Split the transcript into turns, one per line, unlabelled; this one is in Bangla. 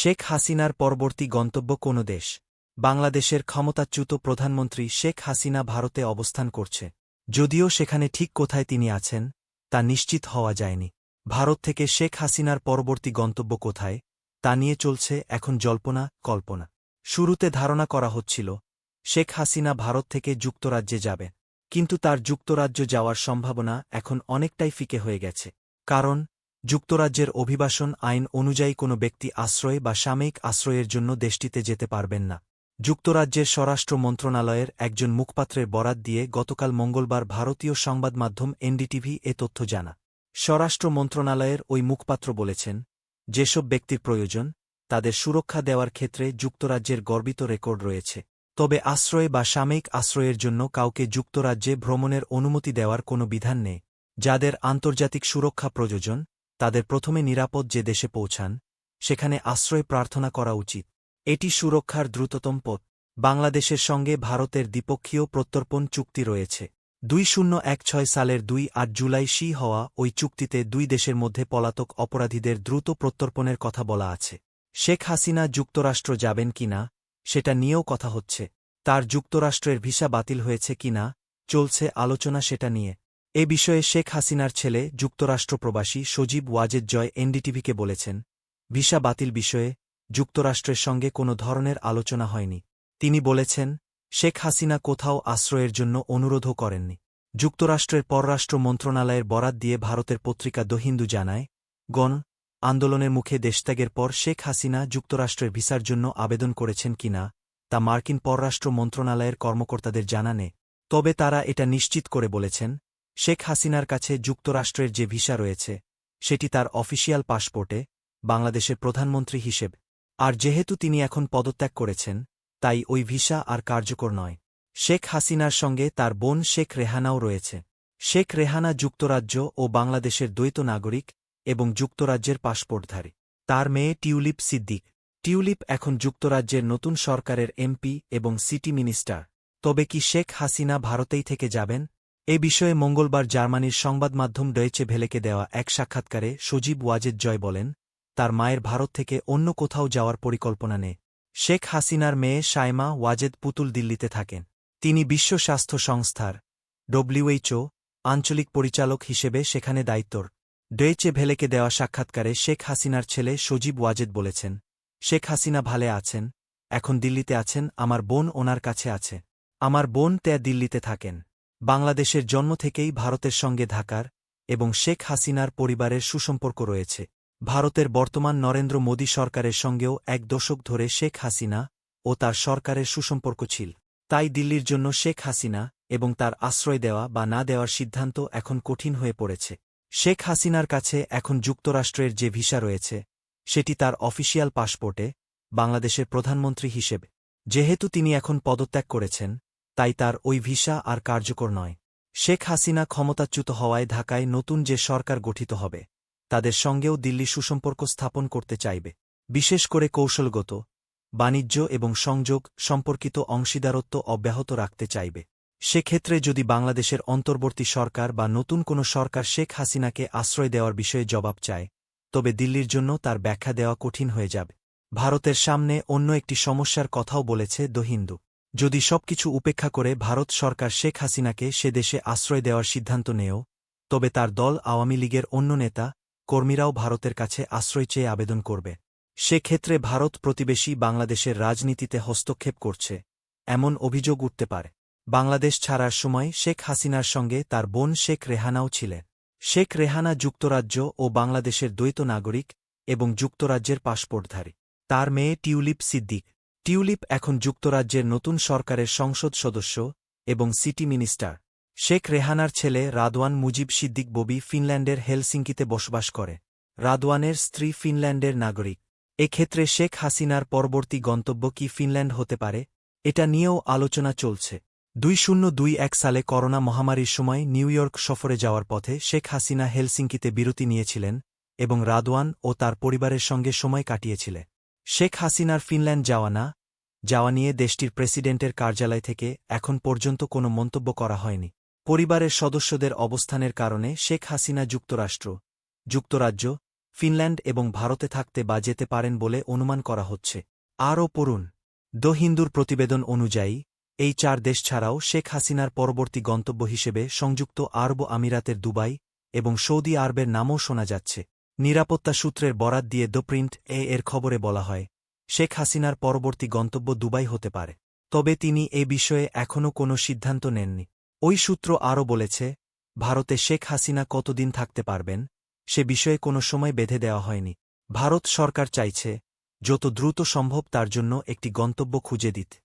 শেখ হাসিনার পরবর্তী গন্তব্য কোন দেশ? বাংলাদেশের ক্ষমতাচ্যুত প্রধানমন্ত্রী শেখ হাসিনা ভারতে অবস্থান করছে। যদিও সেখানে ঠিক কোথায় তিনি আছেন, তা নিশ্চিত হওয়া যায়নি। ভারত থেকে শেখ হাসিনার পরবর্তী গন্তব্য কোথায়, তা নিয়ে চলছে এখন জল্পনা, কল্পনা। শুরুতে ধারণা করা হচ্ছিল, শেখ হাসিনা ভারত থেকে যুক্তরাজ্যে যাবে। কিন্তু তার যুক্তরাজ্য যাওয়ার সম্ভাবনা এখন অনেকটাই ফিকে হয়ে গেছে। কারণ যুক্তরাজ্যের অভিবাসন আইন অনুযায়ী কোনো ব্যক্তি আশ্রয় বা সাময়িক আশ্রয়ের জন্য দেশটিতে যেতে পারবেন না। যুক্তরাজ্যের স্বরাষ্ট্র মন্ত্রণালয়ের একজন মুখপাত্রের বরাত দিয়ে গতকাল মঙ্গলবার ভারতীয় সংবাদ মাধ্যম এনডিটিভি এ তথ্য জানা। স্বরাষ্ট্র মন্ত্রণালয়ের ওই মুখপাত্র বলেছেন, যেসব ব্যক্তির প্রয়োজন, তাদের সুরক্ষা দেওয়ার ক্ষেত্রে যুক্তরাজ্যের গর্বিত রেকর্ড রয়েছে। তবে আশ্রয় বা সাময়িক আশ্রয়ের জন্য কাউকে যুক্তরাজ্যে ভ্রমণের অনুমতি দেওয়ার কোনো বিধান নেই। যাদের আন্তর্জাতিক সুরক্ষা প্রয়োজন তাদের প্রথমে নিরাপদ যে দেশে পৌঁছান, সেখানে আশ্রয় প্রার্থনা করা উচিত। এটি সুরক্ষার দ্রুততম পথ। বাংলাদেশের সঙ্গে ভারতের দ্বিপক্ষীয় প্রত্যর্পণ চুক্তি রয়েছে। দুই শূন্য এক ছয় সালের দুই আট জুলাই শি হওয়া ওই চুক্তিতে দুই দেশের মধ্যে পলাতক অপরাধীদের দ্রুত প্রত্যর্পণের কথা বলা আছে। শেখ হাসিনা যুক্তরাষ্ট্র যাবেন কিনা সেটা নিয়েও কথা হচ্ছে। তার যুক্তরাষ্ট্রের ভিসা বাতিল হয়েছে কিনা চলছে আলোচনা সেটা নিয়ে। এ বিষয়ে শেখ হাসিনার ছেলে, যুক্তরাষ্ট্র প্রবাসী সজীব ওয়াজেদ জয় এনডিটিভিকে বলেছেন, ভিসা বাতিল বিষয়ে যুক্তরাষ্ট্রের সঙ্গে কোনো ধরনের আলোচনা হয়নি। তিনি বলেছেন, শেখ হাসিনা কোথাও আশ্রয়ের জন্য অনুরোধও করেননি। যুক্তরাষ্ট্রের পররাষ্ট্র মন্ত্রণালয়ের বরাত দিয়ে ভারতের পত্রিকা দহিন্দু জানায়, গণ আন্দোলনের মুখে দেশত্যাগের পর শেখ হাসিনা যুক্তরাষ্ট্রের ভিসার জন্য আবেদন করেছেন কিনা তা মার্কিন পররাষ্ট্র মন্ত্রণালয়ের কর্মকর্তাদের জানানে, তবে তারা এটা নিশ্চিত করে বলেছেন শেখ হাসিনার কাছে যুক্তরাষ্ট্রের যে ভিসা রয়েছে, সেটি তার অফিসিয়াল পাসপোর্টে, বাংলাদেশের প্রধানমন্ত্রী হিসেবে। আর যেহেতু তিনি এখন পদত্যাগ করেছেন, তাই ওই ভিসা আর কার্যকর নয়। শেখ হাসিনার সঙ্গে তার বোন শেখ রেহানাও রয়েছে। শেখ রেহানা যুক্তরাজ্য ও বাংলাদেশের দ্বৈত নাগরিক এবং যুক্তরাজ্যের পাসপোর্টধারী। তার মেয়ে টিউলিপ সিদ্দিক। টিউলিপ এখন যুক্তরাজ্যের নতুন সরকারের এমপি এবং সিটি মিনিস্টার। তবে কি শেখ হাসিনা ভারতেই থেকে যাবেন? এ বিষয়ে মঙ্গলবার জার্মানির সংবাদ মাধ্যম ডয়েচে ভেলেকে দেওয়া এক সাক্ষাৎকারে সজীব ওয়াজেদ জয় বলেন, তার মায়ের ভারত থেকে অন্য কোথাও যাওয়ার পরিকল্পনা নেই। শেখ হাসিনার মেয়ে সাইমা ওয়াজেদ পুতুল দিল্লিতে থাকেন। তিনি বিশ্ব স্বাস্থ্য সংস্থার ডব্লিউএইচও, আঞ্চলিক পরিচালক হিসেবে সেখানে দায়িত্বর। ডয়েচে ভেলেকে দেওয়া সাক্ষাৎকারে শেখ হাসিনার ছেলে সজীব ওয়াজেদ বলেছেন, শেখ হাসিনা ভালে আছেন, এখন দিল্লিতে আছেন, আমার বোন ওনার কাছে আছে। আমার বোন তে দিল্লিতে থাকেন। বাংলাদেশের জন্ম থেকেই ভারতের সঙ্গে ঢাকার এবং শেখ হাসিনার পরিবারের সুসম্পর্ক রয়েছে। ভারতের বর্তমান নরেন্দ্র মোদী সরকারের সঙ্গেও এক দশক ধরে শেখ হাসিনা ও তার সরকারের সুসম্পর্ক ছিল। তাই দিল্লির জন্য শেখ হাসিনা এবং তার আশ্রয় দেওয়া বা না দেওয়ার সিদ্ধান্ত এখন কঠিন হয়ে পড়েছে। শেখ হাসিনার কাছে এখন যুক্তরাষ্ট্রের যে ভিসা রয়েছে, সেটি তার অফিসিয়াল পাসপোর্টে বাংলাদেশের প্রধানমন্ত্রী হিসেবে। যেহেতু তিনি এখন পদত্যাগ করেছেন তাই তার ওই ভিসা আর কার্যকর নয়। শেখ হাসিনা ক্ষমতাচ্যুত হওয়ায় ঢাকায় নতুন যে সরকার গঠিত হবে, তাদের সঙ্গেও দিল্লি সুসম্পর্ক স্থাপন করতে চাইবে। বিশেষ করে কৌশলগত, বাণিজ্য এবং সংযোগ সম্পর্কিত অংশীদারত্ব অব্যাহত রাখতে চাইবে। সেক্ষেত্রে যদি বাংলাদেশের অন্তর্বর্তী সরকার বা নতুন কোনো সরকার শেখ হাসিনাকে আশ্রয় দেওয়ার বিষয়ে জবাব চায়, তবে দিল্লির জন্য তার ব্যাখ্যা দেওয়া কঠিন হয়ে যাবে। ভারতের সামনে অন্য একটি সমস্যার কথাও বলেছে দ্য হিন্দু যদি সবকিছু উপেক্ষা করে ভারত সরকার শেখ হাসিনাকে সে দেশে আশ্রয় দেওয়ার সিদ্ধান্ত নেও, তবে তার দল আওয়ামী লীগের অন্য নেতা, কর্মীরাও ভারতের কাছে আশ্রয় চেয়ে আবেদন করবে। সেক্ষেত্রে ভারত প্রতিবেশী বাংলাদেশের রাজনীতিতে হস্তক্ষেপ করছে। এমন অভিযোগ উঠতে পারে। বাংলাদেশ ছাড়ার সময় শেখ হাসিনার সঙ্গে তার বোন শেখ রেহানাও ছিলেন। শেখ রেহানা যুক্তরাজ্য ও বাংলাদেশের দ্বৈত নাগরিক এবং যুক্তরাজ্যের পাসপোর্টধারী। তার মেয়ে টিউলিপ সিদ্দিক টিউলিপ এখন যুক্তরাজ্যের নতুন সরকারের সংসদ সদস্য এবং সিটি মিনিস্টার। শেখ রেহানার ছেলে রাদওয়ান মুজিব সিদ্দিক ববি ফিনল্যান্ডের হেলসিঙ্কিতে বসবাস করে। রাদওয়ানের স্ত্রী ফিনল্যান্ডের নাগরিক। এক্ষেত্রে শেখ হাসিনার পরবর্তী গন্তব্য কি ফিনল্যান্ড হতে পারে, এটা নিয়েও আলোচনা চলছে। দুই শূন্য দুই এক সালে করোনা মহামারীর সময় নিউ ইয়র্ক সফরে যাওয়ার পথে শেখ হাসিনা হেলসিঙ্কিতে বিরতি নিয়েছিলেন এবং রাদওয়ান ও তার পরিবারের সঙ্গে সময় কাটিয়েছিলেন। শেখ হাসিনার ফিনল্যান্ড যাওয়া না যাওয়া নিয়ে দেশটির প্রেসিডেন্টের কার্যালয় থেকে এখন পর্যন্ত কোনো মন্তব্য করা হয়নি। পরিবারের সদস্যদের অবস্থানের কারণে শেখ হাসিনা যুক্তরাষ্ট্র, যুক্তরাজ্য, ফিনল্যান্ড এবং ভারতে থাকতে বা যেতে পারেন বলে অনুমান করা হচ্ছে। আরও পড়ুন, দ্য হিন্দুর প্রতিবেদন অনুযায়ী, এই চার দেশ ছাড়াও শেখ হাসিনার পরবর্তী গন্তব্য হিসেবে সংযুক্ত আরব আমিরাতের দুবাই এবং সৌদি আরবের নামও শোনা যাচ্ছে। নিরাপত্তা সূত্রের বরাত দিয়ে দ্য প্রিন্ট এ এর খবরে বলা হয় শেখ হাসিনার পরবর্তী গন্তব্য দুবাই হতে পারে। তবে তিনি এ বিষয়ে এখনও কোনো সিদ্ধান্ত নেননি। ওই সূত্র আরও বলেছে, ভারতে শেখ হাসিনা কতদিন থাকতে পারবেন, সে বিষয়ে কোনো সময় বেঁধে দেওয়া হয়নি। ভারত সরকার চাইছে, যত দ্রুত সম্ভব তার জন্য একটি গন্তব্য খুঁজে দিতে।